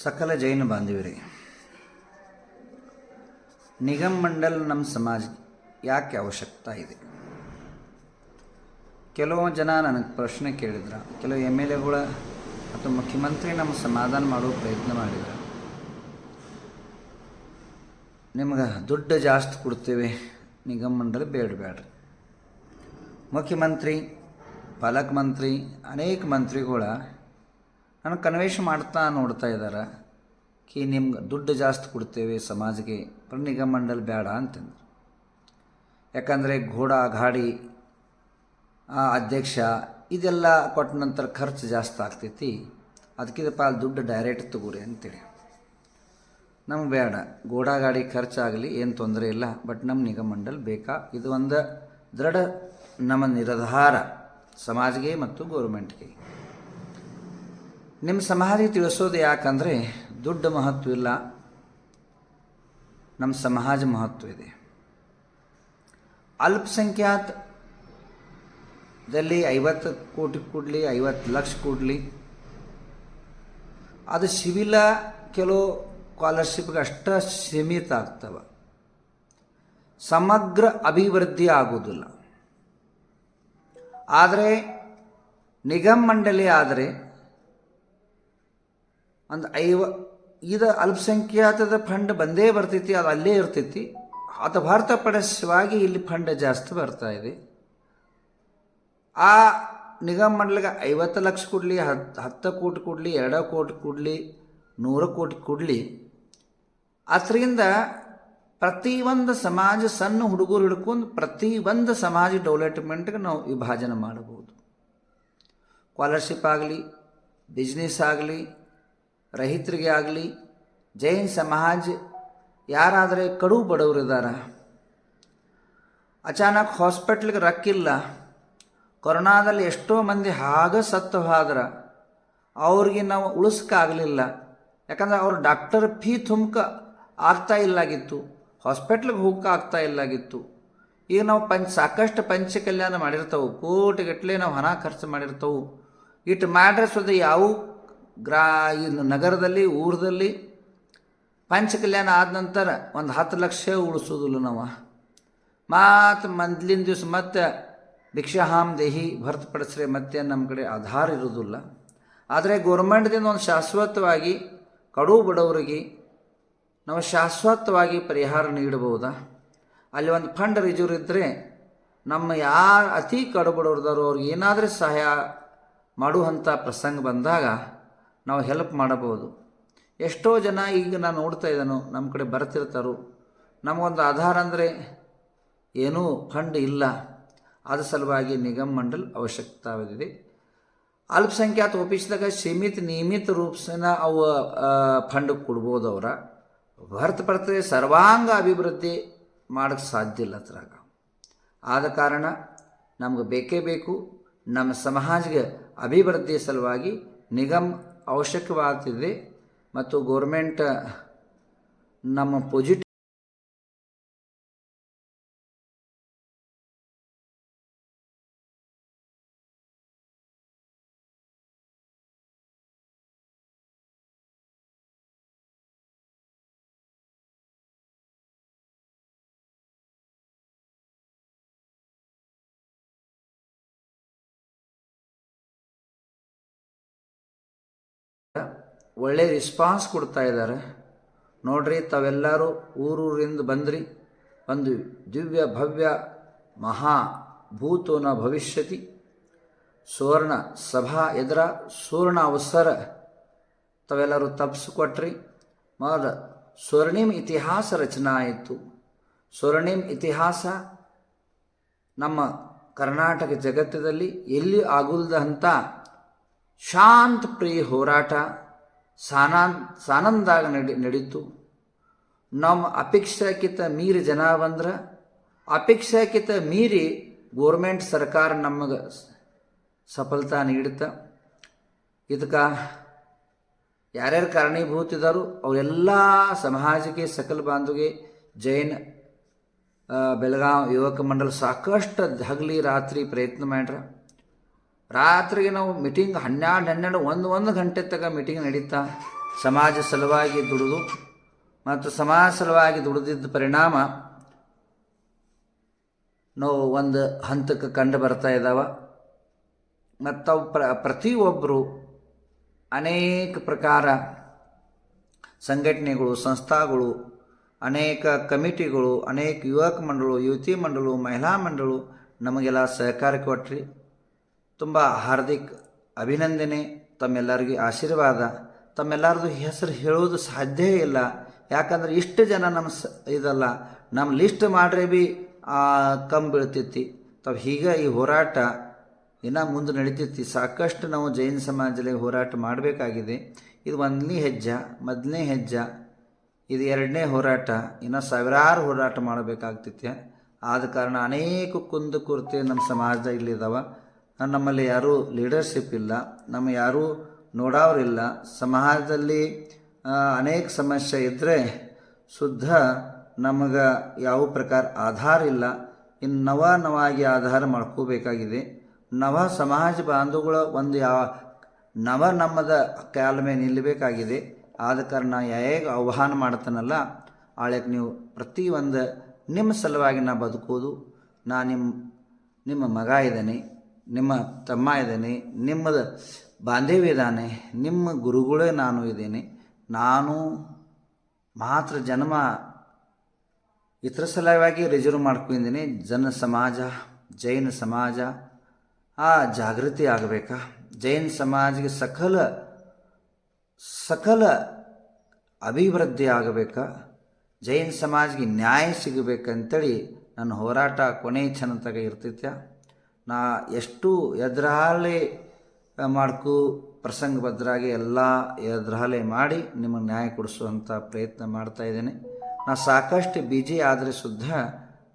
ಸಕಲ ಜೈನ ಬಾಂಧವರೇ, ನಿಗಮ್ ಮಂಡಲ್ ನಮ್ಮ ಸಮಾಜ ಯಾಕೆ ಅವಶ್ಯಕತೆ ಇದೆ? ಕೆಲವು ಜನ ನನಗೆ ಪ್ರಶ್ನೆ ಕೇಳಿದ್ರ, ಕೆಲವು ಎಂ ಎಲ್ ಎಗಳ ಅಥವಾ ಮುಖ್ಯಮಂತ್ರಿ ನಮ್ಮ ಸಮಾಧಾನ ಮಾಡೋ ಪ್ರಯತ್ನ ಮಾಡಿದ್ರು. ನಿಮ್ಗೆ ದುಡ್ಡು ಜಾಸ್ತಿ ಕೊಡ್ತೇವೆ, ನಿಗಮ ಮಂಡಲ ಬೇಡ ಬೇಡ್ರಿ. ಮುಖ್ಯಮಂತ್ರಿ, ಪಾಲಕ್ ಮಂತ್ರಿ, ಅನೇಕ ಮಂತ್ರಿಗಳ ನನಗೆ ಕನ್ವೇಷ್ ಮಾಡ್ತಾ ನೋಡ್ತಾ ಇದ್ದಾರೆ. ಕಿ ನಿಮ್ಗೆ ದುಡ್ಡು ಜಾಸ್ತಿ ಕೊಡ್ತೇವೆ, ಸಮಾಜಕ್ಕೆ ನಿಗಮ ಮಂಡಲ್ ಬೇಡ ಅಂತಂದ್ರು. ಯಾಕಂದರೆ ಘೋಡ ಗಾಡಿ ಅಧ್ಯಕ್ಷ, ಇದೆಲ್ಲ ಕೊಟ್ಟ ನಂತರ ಖರ್ಚು ಜಾಸ್ತಿ ಆಗ್ತೈತಿ. ಅದಕ್ಕಿಂತ ಪಾಲ್ ದುಡ್ಡು ಡೈರೆಕ್ಟ್ ತಗೋರಿ ಅಂತೇಳಿ ನಮ್ಗೆ ಬೇಡ ಗೋಡಾ ಗಾಡಿ ಖರ್ಚಾಗಲಿ ಏನು ತೊಂದರೆ ಇಲ್ಲ. ಬಟ್ ನಮ್ಮ ನಿಗಮ ಮಂಡಲ್ ಬೇಕಾ? ಇದು ಒಂದು ದೃಢ ನಮ್ಮ ನಿರ್ಧಾರ. ಸಮಾಜಕ್ಕೆ ಮತ್ತು ಗೌರ್ಮೆಂಟ್ಗೆ ನಿಮ್ಮ ಸಮಾಧಿ ತಿಳಿಸೋದು ಯಾಕಂದರೆ ದುಡ್ಡು ಮಹತ್ವ ಇಲ್ಲ. ನಮ್ಮ ಸಮಾಜ ಮಹತ್ವ ಇದೆ. ಅಲ್ಪಸಂಖ್ಯಾತದಲ್ಲಿ ಐವತ್ತು ಕೋಟಿ ಕೊಡಲಿ, ಐವತ್ತು ಲಕ್ಷ ಕೊಡಲಿ. ಅದು ಸಿವಿಲ ಕೆಲವು ಸ್ಕಾಲರ್ಶಿಪ್ಗೆ ಅಷ್ಟ ಸೀಮಿತ ಆಗ್ತವೆ. ಸಮಗ್ರ ಅಭಿವೃದ್ಧಿ ಆಗೋದಿಲ್ಲ. ಆದರೆ ನಿಗಮ ಮಂಡಳಿ ಆದರೆ ಒಂದು ಐವ, ಇದು ಅಲ್ಪಸಂಖ್ಯಾತದ ಫಂಡ್ ಬಂದೇ ಬರ್ತೈತಿ, ಅದು ಅಲ್ಲೇ ಇರ್ತೈತಿ. ಅದು ಹೊರತುಪಡಿಸವಾಗಿ ಇಲ್ಲಿ ಫಂಡ್ ಜಾಸ್ತಿ ಬರ್ತಾ ಇದೆ. ಆ ನಿಗಮ ಮಂಡಳಿಗೆ ಐವತ್ತು ಲಕ್ಷ ಕೊಡಲಿ ಹತ್ತು ಹತ್ತು ಕೋಟಿ ಕೊಡಲಿ, ಎರಡು ಕೋಟಿ ಕೊಡಲಿ, ನೂರು ಕೋಟಿ ಕೊಡಲಿ. ಅದರಿಂದ ಪ್ರತಿಯೊಂದು ಸಮಾಜ ಸಣ್ಣ ಹುಡುಗರು ಹಿಡ್ಕೊಂಡು ಪ್ರತಿಯೊಂದು ಸಮಾಜ ಡೆವಲಪ್ಮೆಂಟ್ಗೆ ನಾವು ವಿಭಾಜನೆ ಮಾಡಬಹುದು. ಸ್ಕಾಲರ್ಶಿಪ್ ಆಗಲಿ ಬಿಸ್ನೆಸ್ ಆಗಲಿ ರೈತರಿಗೆ ಆಗಲಿ, ಜೈನ್ ಸಮಾಜ ಯಾರಾದರೆ ಕಡು ಬಡವರು ಇದ್ದಾರೆ ಅಚಾನಕ್ ಹಾಸ್ಪಿಟ್ಲಿಗೆ ರಕ್ಕಿಲ್ಲ. ಕೊರೋನಾದಲ್ಲಿ ಎಷ್ಟೋ ಮಂದಿ ಹಾಗೆ ಸತ್ತು ಹೋದ್ರ ಅವ್ರಿಗೆ ನಾವು ಉಳಿಸ್ಕಾಗಲಿಲ್ಲ ಯಾಕಂದ್ರೆ ಅವ್ರ ಡಾಕ್ಟರ್ ಫೀ ತುಂಬಕ ಆಗ್ತಾ ಇಲ್ಲಾಗಿತ್ತು. ಹಾಸ್ಪಿಟ್ಲಿಗೆ ಹೋಗಕ್ಕೆ ಆಗ್ತಾ ಇಲ್ಲಾಗಿತ್ತು. ಈಗ ನಾವು ಪಂಚ, ಸಾಕಷ್ಟು ಪಂಚ ಕಲ್ಯಾಣ ಮಾಡಿರ್ತವೆ. ಕೋಟಿಗಟ್ಟಲೆ ನಾವು ಹಣ ಖರ್ಚು ಮಾಡಿರ್ತವೆ. ಇಟ್ಟು ಮಾಡ್ರೆ ಸುದ ಯಾವ? ಗ್ರಾ, ಇನ್ನು ನಗರದಲ್ಲಿ, ಊರದಲ್ಲಿ ಪಂಚಕಲ್ಯಾಣ ಆದ ನಂತರ ಒಂದು ಹತ್ತು ಲಕ್ಷ ಉಳಿಸೋದಿಲ್ಲ ನಾವು. ಮತ್ತು ಮೊದಲಿನ ದಿವಸ ಮತ್ತೆ ಭಿಕ್ಷಾಹಾಮ್ ದೇಹಿ ಭರ್ತಪಡಿಸ್ರೆ ಮತ್ತೆ ನಮ್ಮ ಕಡೆ ಆಧಾರ ಇರೋದಿಲ್ಲ. ಆದರೆ ಗೌರ್ಮೆಂಟ್ದಿಂದ ಒಂದು ಶಾಶ್ವತವಾಗಿ ಕಡು ಬಡವರಿಗೆ ನಾವು ಶಾಶ್ವತವಾಗಿ ಪರಿಹಾರ ನೀಡಬಹುದಾ? ಅಲ್ಲಿ ಒಂದು ಫಂಡ್ ರಿಜರ್ವ್ ಇದ್ದರೆ ನಮ್ಮ ಯಾರು ಅತಿ ಕಡು ಬಡವ್ರದಾರೋ ಅವ್ರಿಗೆ ಏನಾದರೂ ಸಹಾಯ ಮಾಡುವಂಥ ಪ್ರಸಂಗ ಬಂದಾಗ ನಾವು ಹೆಲ್ಪ್ ಮಾಡಬಹುದು. ಎಷ್ಟೋ ಜನ ಈಗ ನಾನು ನೋಡ್ತಾ ಇದ್ದಾನೋ ನಮ್ಮ ಕಡೆ ಬರ್ತಿರ್ತಾರೋ. ನಮಗೊಂದು ಆಧಾರ ಅಂದರೆ ಏನೂ ಫಂಡ್ ಇಲ್ಲ. ಅದ್ರ ಸಲುವಾಗಿ ನಿಗಮ ಮಂಡಲ್ ಅವಶ್ಯಕತಾವಿದೆ. ಅಲ್ಪಸಂಖ್ಯಾತ ಒಪ್ಪಿಸಿದಾಗ ಸೀಮಿತ ನಿಯಮಿತ ರೂಪಸನ ಅವು ಫಂಡ್ ಕೊಡ್ಬೋದು ಅವರ. ಹೊರತುಪಡಿಸಿ ಸರ್ವಾಂಗ ಅಭಿವೃದ್ಧಿ ಮಾಡೋಕ್ಕೆ ಸಾಧ್ಯ ಇಲ್ಲ ಅದ್ರಾಗ. ಆದ ಕಾರಣ ನಮ್ಗೆ ಬೇಕೇ ಬೇಕು. ನಮ್ಮ ಸಮಾಜಕ್ಕೆ ಅಭಿವೃದ್ಧಿಯ ಸಲುವಾಗಿ ನಿಗಮ್ ಅವಶ್ಯಕವಾಗ್ತಿದೆ ಮತ್ತು ಗೋರ್ಮೆಂಟ್ ನಮ್ಮ ಪೊಸಿಟಿವ್ ಒಳ್ಳೆ ರಿಸ್ಪಾನ್ಸ್ ಕೊಡ್ತಾ ಇದ್ದಾರೆ. ನೋಡ್ರಿ, ತಾವೆಲ್ಲರೂ ಊರೂರಿಂದ ಬಂದ್ರಿ. ಒಂದು ದಿವ್ಯ, ಭವ್ಯ, ಮಹಾ ಭೂತೋನ ಭವಿಷ್ಯತಿ. ಸುವರ್ಣ ಸಭಾ ಎದುರ ಸುವರ್ಣ ಅವಸರ. ತಾವೆಲ್ಲರೂ ತಪ್ಪಿಸಿಕೊಟ್ರಿ ಮಾದ ಸ್ವರ್ಣಿಮ್ ಇತಿಹಾಸ ರಚನೆ ಆಯಿತು. ಸ್ವರ್ಣಿಮ್ ಇತಿಹಾಸ ನಮ್ಮ ಕರ್ನಾಟಕ ಜಗತ್ತದಲ್ಲಿ ಎಲ್ಲಿ ಆಗುಲ್ದಂಥ ಶಾಂತ ಪ್ರಿಯ ಹೋರಾಟ. ಸಾನಾನ್, ಸಾನಂದಾಗ ನಡಿ, ನಡೀತು. ನಮ್ಮ ಅಪೇಕ್ಷಾಕಿತ ಮೀರಿ ಜನ ಬಂದ್ರೆ, ಅಪೇಕ್ಷಾಕಿತ ಮೀರಿ ಗೋರ್ಮೆಂಟ್ ಸರ್ಕಾರ ನಮಗೆ ಸಫಲತಾ ನೀಡುತ್ತೆ ಇದಕ್ಕೆ ಯಾರ್ಯಾರು ಕಾರಣೀಭೂತಿದಾರು, ಅವರೆಲ್ಲ ಸಮಾಜಕ್ಕೆ ಸಕಲ ಬಾಂಧವಿಗೆ ಜೈನ್ ಬೆಳಗಾವಿ ಯುವಕ ಮಂಡಲ ಸಾಕಷ್ಟು ಹಗಲಿ ರಾತ್ರಿ ಪ್ರಯತ್ನ ಮಾಡ್ರ. ರಾತ್ರಿಗೆ ನಾವು ಮೀಟಿಂಗ್ ಹನ್ನೆರಡು ಹನ್ನೆರಡು, ಒಂದು ಒಂದು ಗಂಟೆ ತಗ ಮೀಟಿಂಗ್ ನಡೀತಾ ಸಮಾಜ ಸಲುವಾಗಿ ದುಡಿದು ಮತ್ತು ಸಮಾಜ ಸಲುವಾಗಿ ದುಡಿದಿದ್ದ ಪರಿಣಾಮ ನಾವು ಒಂದು ಹಂತಕ್ಕೆ ಕಂಡು ಬರ್ತಾ ಇದ್ದಾವೆ ಮತ್ತು ಪ್ರ ಪ್ರತಿಯೊಬ್ಬರು ಅನೇಕ ಪ್ರಕಾರ ಸಂಘಟನೆಗಳು, ಸಂಸ್ಥಾಗಳು, ಅನೇಕ ಕಮಿಟಿಗಳು, ಅನೇಕ ಯುವಕ ಮಂಡಳು, ಯುವತಿ ಮಂಡಳು, ಮಹಿಳಾ ಮಂಡಳು ನಮಗೆಲ್ಲ ಸಹಕಾರ ಕೊಟ್ರಿ. ತುಂಬ ಹಾರ್ದಿಕ್ ಅಭಿನಂದನೆ, ತಮ್ಮೆಲ್ಲರಿಗೂ ಆಶೀರ್ವಾದ. ತಮ್ಮೆಲ್ಲರದು ಹೆಸರು ಹೇಳೋದು ಸಾಧ್ಯ ಇಲ್ಲ. ಯಾಕಂದ್ರೆ ಇಷ್ಟು ಜನ ನಮ್ಮ ಸ, ಇದಲ್ಲ, ನಮ್ಮ ಲಿಸ್ಟ್ ಮಾಡ್ರೆ ಬಿ ಕಮ್ಮಿ ಬೀಳ್ತೈತಿ. ತಾವು ಹೀಗೆ ಈ ಹೋರಾಟ ಇನ್ನೂ ಮುಂದೆ ನಡೀತೈತಿ. ಸಾಕಷ್ಟು ನಾವು ಜೈನ ಸಮಾಜದಲ್ಲಿ ಹೋರಾಟ ಮಾಡಬೇಕಾಗಿದೆ. ಇದು ಒಂದನೇ ಹೆಜ್ಜೆ, ಮೊದಲನೇ ಹೆಜ್ಜೆ. ಇದು ಎರಡನೇ ಹೋರಾಟ. ಇನ್ನು ಸಾವಿರಾರು ಹೋರಾಟ ಮಾಡಬೇಕಾಗ್ತೈತೆ. ಆದ ಕಾರಣ ಅನೇಕ ಕುಂದು ಕುರ್ತೆ ನಮ್ಮ ಸಮಾಜದಾಗ ಇಲ್ಲಿದ್ದಾವೆ ನಮ್ಮಲ್ಲಿ ಯಾರೂ ಲೀಡರ್ಶಿಪ್ ಇಲ್ಲ ನಮ್ಮ ಯಾರೂ ನೋಡೋರಿಲ್ಲ ಸಮಾಜದಲ್ಲಿ ಅನೇಕ ಸಮಸ್ಯೆ ಇದ್ದರೆ ಶುದ್ಧ ನಮಗೆ ಯಾವ ಪ್ರಕಾರ ಆಧಾರ ಇಲ್ಲ. ಇನ್ನು ನವ ನವಾಗಿ ಆಧಾರ ಮಾಡ್ಕೋಬೇಕಾಗಿದೆ. ನವ ಸಮಾಜ ಬಾಂಧವಗಳ ಒಂದು ಯಾವ ನವ ನಮ್ಮದ ಕಾಲ ಮೇಲೆ ನಿಲ್ಲಬೇಕಾಗಿದೆ ಆದ ಕಾರಣ ಹೇಗೆ ಆಹ್ವಾನ ಮಾಡ್ತಾನಲ್ಲ ಆಳಕ್ಕೆ ನೀವು ಪ್ರತಿಯೊಂದು ನಿಮ್ಮ ಸಲುವಾಗಿ ನಾ ಬದುಕೋದು. ನಾ ನಿಮ್ಮ ನಿಮ್ಮ ಮಗ ಇದ್ದಾನೆ. ನಿಮ್ಮ ತಮ್ಮ ಇದ್ದೇನೆ, ನಿಮ್ಮದ ಬಾಂಧವ್ಯ ಇದ್ದಾನೆ, ನಿಮ್ಮ ಗುರುಗಳೇ ನಾನು ಇದ್ದೀನಿ, ನಾನು ಮಾತ್ರ ಜನ್ಮ ಇತರ ಸಲುವಾಗಿ ರಿಸರ್ವ್ ಮಾಡ್ಕೊಂಡಿದ್ದೀನಿ. ಜನ ಸಮಾಜ, ಜೈನ ಸಮಾಜ, ಆ ಜಾಗೃತಿ ಆಗಬೇಕಾ? ಜೈನ ಸಮಾಜಕ್ಕೆ ಸಕಲ ಸಕಲ ಅಭಿವೃದ್ಧಿ ಆಗಬೇಕಾ? ಜೈನ ಸಮಾಜಕ್ಕೆ ನ್ಯಾಯ ಸಿಗಬೇಕಂತೇಳಿ ನನ್ನ ಹೋರಾಟ ಕೊನೆ ತಗ ಇರ್ತೈತೆ ನಾ ಎಷ್ಟು ಎದುರಾಲೆ ಮಾಡ್ಕು ಪ್ರಸಂಗ ಬದ್ರಾಗಿ ಎಲ್ಲ ಎದುರಾಲೆ ಮಾಡಿ ನಿಮಗೆ ನ್ಯಾಯ ಕೊಡಿಸುವಂಥ ಪ್ರಯತ್ನ ಮಾಡ್ತಾ ಇದ್ದೇನೆ. ನಾ ಸಾಕಷ್ಟು ಬಿಜಿ ಆದರೆ ಸುದ್ದ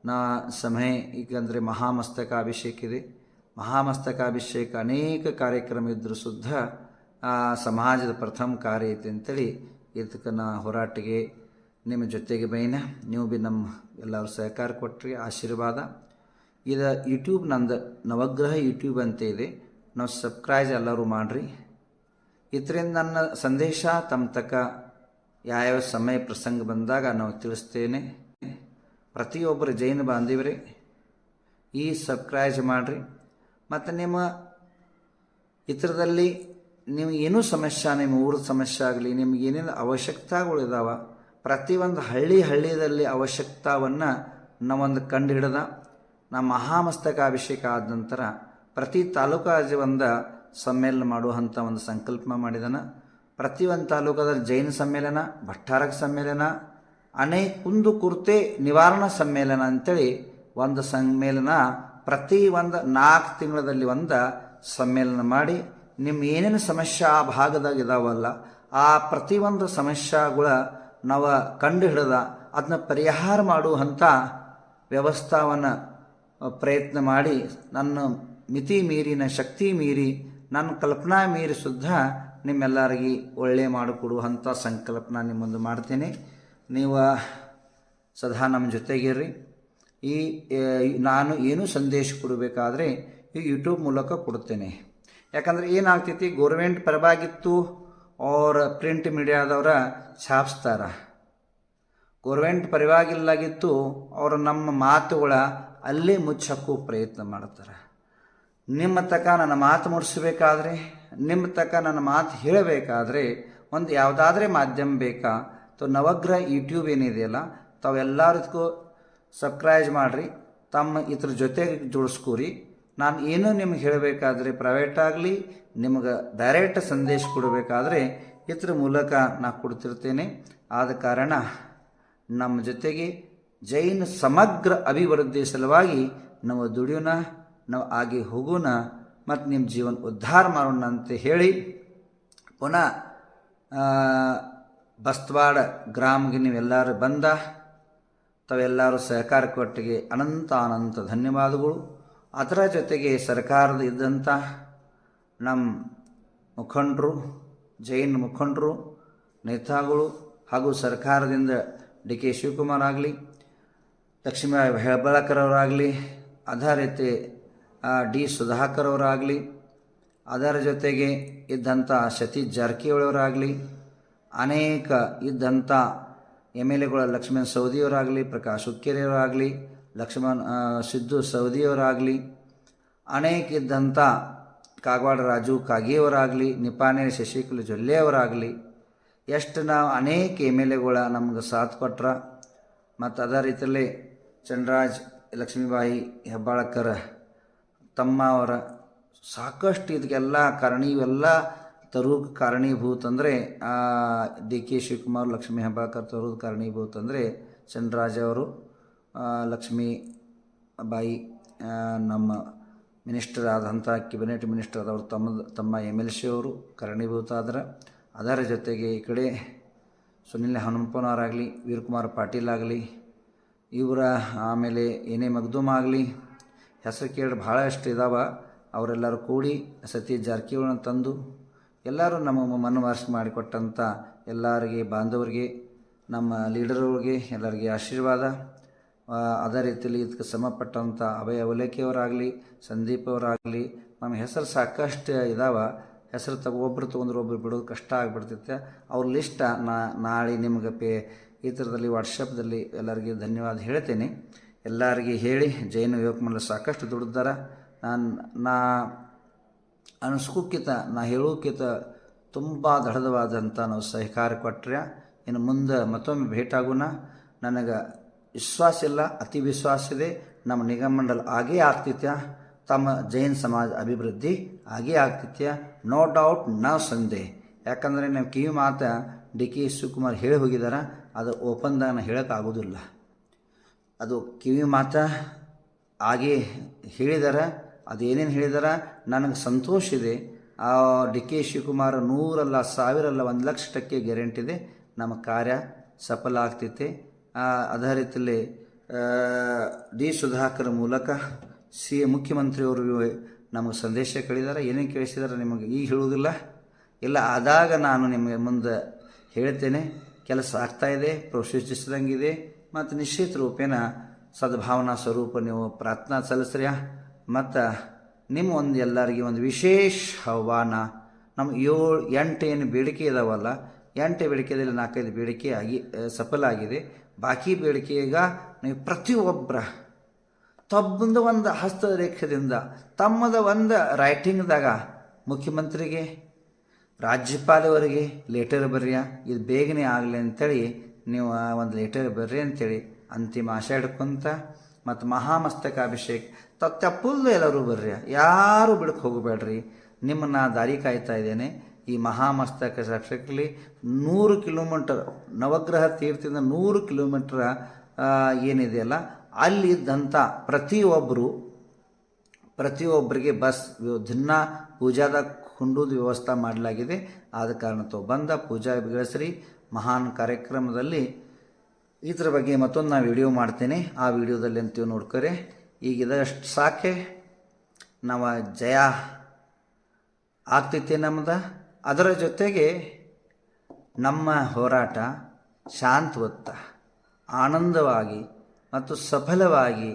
ನಾ ಸಮಯ ಈಗಂದರೆ ಮಹಾಮಸ್ತಕಾಭಿಷೇಕ ಇದೆ. ಮಹಾಮಸ್ತಕಾಭಿಷೇಕ ಅನೇಕ ಕಾರ್ಯಕ್ರಮ ಇದ್ದರೂ ಸುದ್ದ ಸಮಾಜದ ಪ್ರಥಮ ಕಾರ್ಯ ಐತೆ ಅಂತೇಳಿ ಇದಕ್ಕೆ ನಾ ಹೋರಾಟಿಗೆ ನಿಮ್ಮ ಜೊತೆಗೆ ಬೈನ. ನೀವು ಭೀ ನಮ್ಮ ಎಲ್ಲರೂ ಸಹಕಾರ ಕೊಟ್ಟರಿ ಆಶೀರ್ವಾದ. ಇದು ಯೂಟ್ಯೂಬ್ ನಂದು ನವಗ್ರಹ ಯೂಟ್ಯೂಬ್ ಅಂತ ಇದೆ. ನಾವು ಸಬ್ಸ್ಕ್ರೈಬ್ ಎಲ್ಲರೂ ಮಾಡಿರಿ. ಇದರಿಂದ ನನ್ನ ಸಂದೇಶ ತಮ್ಮ ತಕ್ಕ ಯಾವ್ಯಾವ ಸಮಯ ಪ್ರಸಂಗ ಬಂದಾಗ ನಾವು ತಿಳಿಸ್ತೇನೆ. ಪ್ರತಿಯೊಬ್ಬರು ಜೈನ ಬಾಂಧವ್ರಿ ಈ ಸಬ್ಸ್ಕ್ರೈಬ್ ಮಾಡಿರಿ. ಮತ್ತು ನಿಮ್ಮ ಇತರದಲ್ಲಿ ನೀವು ಏನೂ ಸಮಸ್ಯೆ, ನಿಮ್ಮ ಊರ ಸಮಸ್ಯೆ ಆಗಲಿ, ನಿಮ್ಗೆ ಏನೇನು ಅವಶ್ಯಕತೆಗಳು ಇದಾವೆ, ಪ್ರತಿಯೊಂದು ಹಳ್ಳಿ ಹಳ್ಳಿಯಲ್ಲಿ ಅವಶ್ಯಕತಾವನ್ನು ನಾವೊಂದು ಕಂಡು ಹಿಡ್ದ ನಮ್ಮ ಮಹಾಮಸ್ತಕಾಭಿಷೇಕ ಆದ ನಂತರ ಪ್ರತಿ ತಾಲೂಕಾಜಿ ಒಂದು ಸಮ್ಮೇಳನ ಮಾಡುವಂಥ ಒಂದು ಸಂಕಲ್ಪ ಮಾಡಿದನ. ಒಂದು ತಾಲೂಕದಲ್ಲಿ ಜೈನ ಸಮ್ಮೇಳನ, ಭಟ್ಟಾರಕ ಸಮ್ಮೇಳನ, ಅನೇಕ ಕುಂದು ಕುರ್ತೆ ನಿವಾರಣಾ ಸಮ್ಮೇಳನ ಅಂತೇಳಿ ಒಂದು ಸಮ್ಮೇಳನ ಪ್ರತಿ ಒಂದು ನಾಲ್ಕು ತಿಂಗಳಲ್ಲಿ ಒಂದು ಸಮ್ಮೇಳನ ಮಾಡಿ ನಿಮ್ಮ ಏನೇನು ಸಮಸ್ಯೆ ಆ ಭಾಗದಾಗ ಇದಾವಲ್ಲ ಆ ಪ್ರತಿಯೊಂದು ಸಮಸ್ಯೆಗಳ ನಾವು ಕಂಡು ಹಿಡಿದ ಅದನ್ನ ಪರಿಹಾರ ಮಾಡುವಂಥ ವ್ಯವಸ್ಥಾವನ್ನು ಪ್ರಯತ್ನ ಮಾಡಿ ನನ್ನ ಮಿತಿ ಮೀರಿನ ಶಕ್ತಿ ಮೀರಿ, ನನ್ನ ಕಲ್ಪನಾ ಮೀರಿ ಸುದ್ದ ನಿಮ್ಮೆಲ್ಲರಿಗೆ ಒಳ್ಳೆ ಮಾಡಿಕೊಡುವಂಥ ಸಂಕಲ್ಪನ ನಿಮ್ಮೊಂದು ಮುಂದೆ ಮಾಡ್ತೀನಿ. ನೀವು ಸದಾ ನಮ್ಮ ಜೊತೆಗಿರ್ರಿ. ಈ ನಾನು ಏನು ಸಂದೇಶ ಕೊಡಬೇಕಾದ್ರೆ ಈ ಯೂಟ್ಯೂಬ್ ಮೂಲಕ ಕೊಡ್ತೇನೆ. ಯಾಕಂದರೆ ಏನಾಗ್ತೈತಿ ಗೋರ್ಮೆಂಟ್ ಪರವಾಗಿತ್ತು, ಅವ್ರ ಪ್ರಿಂಟ್ ಮೀಡಿಯಾದವರ ಛಾಪಿಸ್ತಾರ. ಗೌರ್ಮೆಂಟ್ ಪರವಾಗಿಲ್ಲಾಗಿತ್ತು, ಅವರು ನಮ್ಮ ಮಾತುಗಳ ಅಲ್ಲೇ ಮುಚ್ಚಕ್ಕೂ ಪ್ರಯತ್ನ ಮಾಡ್ತಾರೆ ನಿಮ್ಮ ತಕ ನನ್ನ ಮಾತು ಮುಡಿಸ್ಬೇಕಾದ್ರೆ, ನಿಮ್ಮ ತಕ ನನ್ನ ಮಾತು ಹೇಳಬೇಕಾದ್ರೆ ಒಂದು ಯಾವುದಾದ್ರೆ ಮಾಧ್ಯಮ ಬೇಕಾ? ತೊ ನವಗ್ರಹ ಯೂಟ್ಯೂಬ್ ಏನಿದೆಯಲ್ಲ ತಾವೆಲ್ಲರಿಗೂ ಸಬ್ಸ್ಕ್ರೈಬ್ ಮಾಡಿರಿ, ತಮ್ಮ ಇದ್ರ ಜೊತೆಗೆ ಜೋಡಿಸ್ಕೋರಿ. ನಾನು ಏನೂ ನಿಮ್ಗೆ ಹೇಳಬೇಕಾದ್ರೆ ಪ್ರೈವೇಟ್ ಆಗಲಿ, ನಿಮಗೆ ಡೈರೆಕ್ಟ್ ಸಂದೇಶ ಕೊಡಬೇಕಾದ್ರೆ ಇದ್ರ ಮೂಲಕ ನಾ ಕೊಡ್ತಿರ್ತೇನೆ. ಆದ ಕಾರಣ ನಮ್ಮ ಜೊತೆಗೆ ಜೈನ ಸಮಗ್ರ ಅಭಿವೃದ್ಧಿ ಸಲುವಾಗಿ ನಾವು ದುಡಿಯೋಣ ನಾವು ಆಗಿ ಹೋಗೋಣ ಮತ್ತು ನಿಮ್ಮ ಜೀವನ ಉದ್ಧಾರ ಮಾಡೋಣ ಅಂತ ಹೇಳಿ, ಪುನಃ ಬಸ್ತ್ವಾಡ ಗ್ರಾಮ್ಗೆ ನೀವೆಲ್ಲರೂ ಬಂದ, ತಾವೆಲ್ಲರೂ ಸಹಕಾರ ಕೊಟ್ಟಿಗೆ ಅನಂತ ಅನಂತ ಧನ್ಯವಾದಗಳು. ಅದರ ಜೊತೆಗೆ ಸರ್ಕಾರದ ಇದ್ದಂಥ ನಮ್ಮ ಮುಖಂಡರು, ಜೈನ್ ಮುಖಂಡರು, ನೇತಾಗಳು ಹಾಗೂ ಸರ್ಕಾರದಿಂದ ಡಿ ಕೆ ಶಿವಕುಮಾರ್ ಆಗಲಿ ಲಕ್ಷ್ಮೀ ಹೆಬ್ಬಾಳಕರ್ ಅವರಾಗಲಿ ಅದೇ ರೀತಿ ಡಿ ಸುಧಾಕರ್ ಅವರಾಗಲಿ ಅದರ ಜೊತೆಗೆ ಇದ್ದಂಥ ಸತೀಶ್ ಜಾರಕಿಹೊಳಿಯವರಾಗಲಿ, ಅನೇಕ ಇದ್ದಂಥ ಎಂ ಎಲ್ ಎಗಳು ಲಕ್ಷ್ಮಣ್ ಸೌದಿಯವರಾಗಲಿ ಪ್ರಕಾಶ್ ಹುಕ್ಕೇರಿಯವರಾಗಲಿ ಲಕ್ಷ್ಮಣ್ ಸಿದ್ದು ಸೌದಿಯವರಾಗಲಿ ಅನೇಕ ಇದ್ದಂಥ ಕಾಗವಾಡ ರಾಜು ಕಾಗಿಯವರಾಗಲಿ, ನಿಪಾನೆ ಶಶಿಕುಲ ಜೊಲ್ಲೆಯವರಾಗಲಿ, ಎಷ್ಟು ನಾವು ಅನೇಕ ಎಂ ಎಲ್ ಎಗಳ ನಮ್ಗೆ ಸಾಥ್ ಕೊಟ್ರ, ಮತ್ತು ಅದೇ ರೀತಿಯಲ್ಲಿ ಚಂದ್ರರಾಜ್ ಲಕ್ಷ್ಮೀಬಾಯಿ ಹೆಬ್ಬಾಳಕರ್ ತಮ್ಮ ಅವರ ಸಾಕಷ್ಟು ಇದಕ್ಕೆಲ್ಲ ಕಾರಣ, ಇವೆಲ್ಲ ತರುಗ್ ಕಾರಣೀಭೂತ ಅಂದರೆ ಡಿ ಕೆ ಶಿವಕುಮಾರ್, ಲಕ್ಷ್ಮೀ ಹೆಬ್ಬಾಳಕರ್ ತರುವುದು ಕಾರಣೀಭೂತ ಅಂದರೆ ಚಂದ್ರಾಜ್ ಅವರು ಲಕ್ಷ್ಮೀ ಬಾಯಿ ನಮ್ಮ ಮಿನಿಸ್ಟರ್ ಆದಂಥ ಕ್ಯಾಬಿನೆಟ್ ಮಿನಿಸ್ಟರ್ ಆದವರು ತಮ್ಮ ತಮ್ಮ ಎಂ ಎಲ್ ಸಿ ಅವರು ಕಾರಣೀಭೂತ ಆದ್ರೆ. ಅದರ ಜೊತೆಗೆ ಈ ಕಡೆ ಸುನಿಲ್ ಹನುಮಪ್ಪನವರಾಗಲಿ, ವೀರಕುಮಾರ್ ಪಾಟೀಲ್ ಆಗಲಿ ಇವರ ಆಮೇಲೆ ಏನೇ ಮಗ್ದುಮ್ ಆಗಲಿ, ಹೆಸರು ಕೇಳಿ ಭಾಳಷ್ಟು ಇದಾವೆ. ಅವರೆಲ್ಲರೂ ಕೂಡಿ ಸತಿ ಜಾರಕಿಹೊಳಿನ ತಂದು ಎಲ್ಲರೂ ನಮ್ಮ ಮನವರಿಸಿ ಮಾಡಿಕೊಟ್ಟಂಥ ಎಲ್ಲರಿಗೆ, ಬಾಂಧವರಿಗೆ, ನಮ್ಮ ಲೀಡರ್ಗಳಿಗೆ ಎಲ್ಲರಿಗೆ ಆಶೀರ್ವಾದ. ಅದೇ ರೀತಿಯಲ್ಲಿ ಇದಕ್ಕೆ ಶ್ರಮಪಟ್ಟಂಥ ಅಭಯ ಅವಲೇಖಿಯವರಾಗಲಿ ಸಂದೀಪ್ ಅವರಾಗಲಿ, ನಮ್ಮ ಹೆಸರು ಸಾಕಷ್ಟು ಇದಾವೆ. ಹೆಸರು ತಗೋ ಒಬ್ಬರು ತೊಗೊಂಡ್ರೆ ಒಬ್ರು ಬಿಡೋದು ಕಷ್ಟ ಆಗಿಬಿಡ್ತೈತೆ. ಅವ್ರ ಲಿಸ್ಟ ನಾ, ನಾಳೆ ನಿಮ್ಗೆ ಪೇ ಈ ಥರದಲ್ಲಿ ವಾಟ್ಸಪ್ದಲ್ಲಿ ಎಲ್ಲರಿಗೆ ಧನ್ಯವಾದ ಹೇಳ್ತೇನೆ. ಎಲ್ಲರಿಗೆ ಹೇಳಿ, ಜೈನ ಯುವಕಮಲ್ಲ ಸಾಕಷ್ಟು ದುಡಿದಾರ ನಾನು, ನಾ ಅನಿಸ್ಕೋಕ್ಕಿಂತ ನಾ ಹೇಳೋಕ್ಕಿಂತ ತುಂಬ ದೃಢವಾದಂಥ ನಾವು ಸಹಕಾರ ಕೊಟ್ಟರೆ ಇನ್ನು ಮುಂದೆ ಮತ್ತೊಮ್ಮೆ ಭೇಟಾಗೋಣ ನನಗೆ ವಿಶ್ವಾಸ ಇಲ್ಲ, ಅತಿ ವಿಶ್ವಾಸ ಇದೆ. ನಮ್ಮ ನಿಗಮ ಮಂಡಲ ಆಗೇ ಆಗ್ತಿತ್ಯ. ತಮ್ಮ ಜೈನ ಸಮಾಜ ಅಭಿವೃದ್ಧಿ ಆಗೇ ಆಗ್ತಿತ್ಯ. ನೋ ಡೌಟ್ನ ಸಂದೇಹ ಯಾಕಂದರೆ ನಾವು ಕಿವಿ ಮಾತು ಡಿ ಕೆ ಶಿವಕುಮಾರ್ ಹೇಳಿ ಹೋಗಿದಾರ. ಅದು ನಾನು ಹೇಳೋಕ್ಕಾಗೋದಿಲ್ಲ ಅದು ಕಿವಿ ಮಾತ ಹಾಗೆ ಹೇಳಿದಾರ ಅದೇನೇನು ಹೇಳಿದಾರ, ನನಗೆ ಸಂತೋಷ ಇದೆ. ಆ ಡಿ ಕೆ ಶಿವಕುಮಾರ್ ನೂರಲ್ಲ, ಸಾವಿರಲ್ಲ, ಒಂದು ಲಕ್ಷ ಟಕ್ಕೆ ಗ್ಯಾರಂಟಿ ಇದೆ. ನಮ್ಮ ಕಾರ್ಯ ಸಫಲ ಆಗ್ತೈತೆ. ಅದೇ ರೀತಿಯಲ್ಲಿ ಡಿ ಸುಧಾಕರ್ ಮೂಲಕ ಸಿ ಮುಖ್ಯಮಂತ್ರಿಯವರು ನಮಗೆ ಸಂದೇಶ ಕೇಳಿದ್ದಾರೆ ಏನೇನು ಕೇಳಿಸಿದಾರೆ ನಿಮಗೆ ಈಗ ಹೇಳುವುದಿಲ್ಲ ಇಲ್ಲ ಆದಾಗ ನಾನು ನಿಮಗೆ ಮುಂದೆ ಹೇಳ್ತೇನೆ. ಕೆಲಸ ಆಗ್ತಾ ಇದೆ ಪ್ರೋತ್ಸಾಹಿಸಿದಂಗಿದೆ ಮತ್ತು ನಿಶ್ಚಿತ ರೂಪೇನ ಸದ್ಭಾವನಾ ಸ್ವರೂಪ ನೀವು ಪ್ರಾರ್ಥನಾ ಸಲ್ಲಿಸ್ರಿಯ ಮತ್ತು ನಿಮ್ಮ ಒಂದು ಎಲ್ಲರಿಗೆ ಒಂದು ವಿಶೇಷ ಆಹ್ವಾನ. ನಮ್ಮ ಏಳು, ಎಂಟು ಏನು ಬೇಡಿಕೆ ಇದಾವಲ್ಲ, ಎಂಟು ಬೇಡಿಕೆದಲ್ಲಿ ನಾಲ್ಕೈದು ಬೇಡಿಕೆ ಆಗಿ ಸಫಲ ಆಗಿದೆ. ಬಾಕಿ ಬೇಡಿಕೆಗ ನೀವು ಪ್ರತಿಯೊಬ್ಬರ ತಮ್ಮದ ಒಂದು ಹಸ್ತರೇಖದಿಂದ ತಮ್ಮದ ಒಂದು ರೈಟಿಂಗ್ದಾಗ ಮುಖ್ಯಮಂತ್ರಿಗೆ ರಾಜ್ಯಪಾಲವರಿಗೆ ಲೆಟರ್ ಬರ್ರಿಯ ಇದು ಬೇಗನೆ ಆಗಲಿ ಅಂತೇಳಿ ನೀವು ಆ ಒಂದು ಲೆಟರ್ ಬರ್ರಿ ಅಂತೇಳಿ ಅಂತಿಮ ಆಶೆ ಹಿಡ್ಕೊಂತ ಮತ್ತು ಮಹಾಮಸ್ತಕಾಭಿಷೇಕ್ ತಪ್ಪುಲ್ಲು ಎಲ್ಲರೂ ಬರ್ರಿ ಯಾರು ಬಿಡಕ್ಕೆ ಹೋಗಬೇಡ್ರಿ. ನಿಮ್ಮನ್ನು ದಾರಿ ಕಾಯ್ತಾ ಇದ್ದೇನೆ. ಈ ಮಹಾಮಸ್ತಕ ಅಭಿಷೇಕಲ್ಲಿ ನೂರು ಕಿಲೋಮೀಟರ್ ನವಗ್ರಹ ತೀರ್ಥದಿಂದ ನೂರು ಕಿಲೋಮೀಟ್ರ ಏನಿದೆಯಲ್ಲ ಏನಿದೆಯಲ್ಲ ಅಲ್ಲಿದ್ದಂಥ ಪ್ರತಿಯೊಬ್ಬರು ಪ್ರತಿಯೊಬ್ಬರಿಗೆ ಬಸ್ ದಿನ ಪೂಜಾದ ಕುಂಡುದು ವ್ಯವಸ್ಥೆ ಮಾಡಲಾಗಿದೆ. ಆದ ಕಾರಣ ತಾವು ಬಂದ ಪೂಜಾ ಬೆಳೆಸ್ರಿ ಮಹಾನ್ ಕಾರ್ಯಕ್ರಮದಲ್ಲಿ ಇದ್ರ ಬಗ್ಗೆ ಮತ್ತೊಂದು ನಾನು ವಿಡಿಯೋ ಮಾಡ್ತೇನೆ. ಆ ವಿಡಿಯೋದಲ್ಲಿ ಅಂತೀವಿ ನೋಡ್ಕೊರೆ, ಈಗ ಇದಷ್ಟು ಸಾಕೆ ನಾವು ಜಯ ಆಗ್ತೈತೆ ನಮ್ದು. ಅದರ ಜೊತೆಗೆ ನಮ್ಮ ಹೋರಾಟ ಶಾಂತವತ್ತ, ಆನಂದವಾಗಿ ಮತ್ತು ಸಫಲವಾಗಿ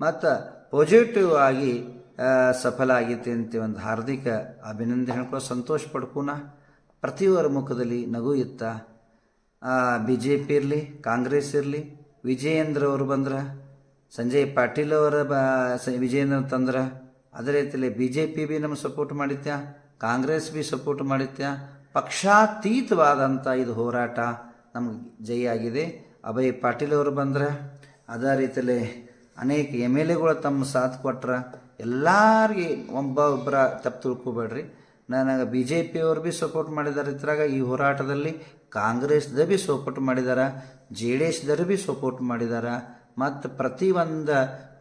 ಮತ್ತು ಪಾಸಿಟಿವ್ ಆಗಿ ಸಫಲ ಆಗೈತೆ ಅಂತ ಒಂದು ಹಾರ್ದಿಕ ಅಭಿನಂದನೆ ಹೇಳ್ಕೊ, ಸಂತೋಷ ಪಡ್ಕೋಣ ಪ್ರತಿಯೊಬ್ಬರ ಮುಖದಲ್ಲಿ ನಗು ಇತ್ತ. ಬಿ ಜೆ ಪಿ ಇರಲಿ, ಕಾಂಗ್ರೆಸ್ ಇರಲಿ, ವಿಜಯೇಂದ್ರ ಅವರು ಬಂದ್ರೆ, ಸಂಜಯ್ ಪಾಟೀಲ್ ಅವರ ಬ ವಿಜಯೇಂದ್ರ ತಂದ್ರೆ, ಅದೇ ರೀತಿಯಲ್ಲಿ ಬಿ ಜೆ ಪಿ ಬಿ ನಮ್ಗೆ ಸಪೋರ್ಟ್ ಮಾಡಿತ್ಯ, ಕಾಂಗ್ರೆಸ್ ಬಿ ಸಪೋರ್ಟ್ ಮಾಡಿತ್ಯ ಪಕ್ಷಾತೀತವಾದಂಥ ಇದು ಹೋರಾಟ ನಮ್ಗೆ ಜಯ ಆಗಿದೆ. ಅಭಯ್ ಪಾಟೀಲ್ ಅವರು ಬಂದ್ರೆ, ಅದೇ ರೀತಿಯಲ್ಲಿ ಅನೇಕ ಎಂ ಎಲ್ ಎಗಳು ತಮ್ಮ ಸಾಥ್ ಕೊಟ್ರ ಎಲ್ಲರಿಗೆ ಒಬ್ಬ ಒಬ್ಬರ ತಪ್ಪು ತಿಳ್ಕೊಬೇಡ್ರಿ. ನನಗೆ ಬಿ ಜೆ ಪಿಯವ್ರು ಭೀ ಸಪೋರ್ಟ್ ಮಾಡಿದ್ದಾರೆ ಇದ್ರಾಗ, ಈ ಹೋರಾಟದಲ್ಲಿ ಕಾಂಗ್ರೆಸ್ದ ಭೀ ಸಪೋರ್ಟ್ ಮಾಡಿದ್ದಾರೆ ಜೆ ಡಿ ಎಸ್ದರು ಭೀ ಸಪೋರ್ಟ್ ಮಾಡಿದ್ದಾರೆ ಮತ್ತು ಪ್ರತಿಯೊಂದು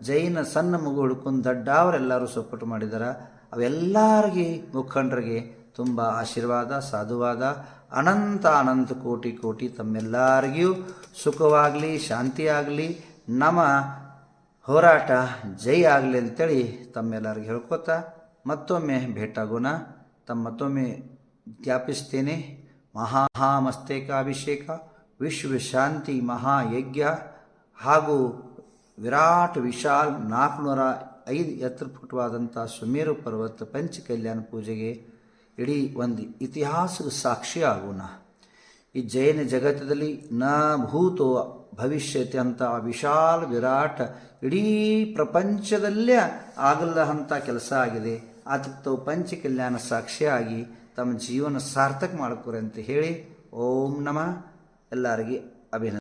ಜೈನ ಸಣ್ಣ ಮಗು ಹುಡ್ಕೊಂಡು ದೊಡ್ಡವರೆಲ್ಲರೂ ಸಪೋರ್ಟ್ ಮಾಡಿದ್ದಾರೆ ಅವೆಲ್ಲರಿಗೆ ಮುಖಂಡರಿಗೆ ತುಂಬ ಆಶೀರ್ವಾದ, ಸಾಧುವಾದ, ಅನಂತ ಅನಂತ ಕೋಟಿ ಕೋಟಿ ತಮ್ಮೆಲ್ಲರಿಗೂ ಸುಖವಾಗಲಿ ಶಾಂತಿ ಆಗಲಿ ನಮ್ಮ ಹೋರಾಟ, ಜೈ ಆಗಲಿ ಅಂತೇಳಿ ತಮ್ಮೆಲ್ಲರಿಗೆ ಹೇಳ್ಕೊತಾ ಮತ್ತೊಮ್ಮೆ ಭೇಟಾಗೋಣ. ತಮ್ಮ ಮತ್ತೊಮ್ಮೆ ಜ್ಞಾಪಿಸ್ತೇನೆ ಮಹಾಮಸ್ತೇಕಾಭಿಷೇಕ ವಿಶ್ವಶಾಂತಿ ಮಹಾಯಜ್ಞ ಹಾಗೂ ವಿರಾಟ್ ವಿಶಾಲ್ ನಾಲ್ಕುನೂರ ಐದು ಎತ್ತರ ಪುಟವಾದಂಥ ಸುಮೇರು ಪರ್ವತ ಪಂಚ ಕಲ್ಯಾಣ ಪೂಜೆಗೆ ಇಡೀ ಒಂದು ಇತಿಹಾಸದ ಸಾಕ್ಷಿ ಆಗೋಣ. ಈ ಜೈನ ಜಗತ್ತದಲ್ಲಿ ನ ಭೂತೋ ಭವಿಷ್ಯತಿ ಅಂತ ವಿಶಾಲ ವಿರಾಟ್ ಇಡೀ ಪ್ರಪಂಚದಲ್ಲೇ ಆಗಲ್ಲ ಅಂತ ಕೆಲಸ ಆಗಿದೆ. ಅದಕ್ಕೆ ತಾವು ಪಂಚಕಲ್ಯಾಣ ಸಾಕ್ಷಿಯಾಗಿ ತಮ್ಮ ಜೀವನ ಸಾರ್ಥಕ ಮಾಡ್ಕೊರಿ ಅಂತ ಹೇಳಿ ಓಂ ನಮ. ಎಲ್ಲರಿಗೆ ಅಭಿನಂದನೆ.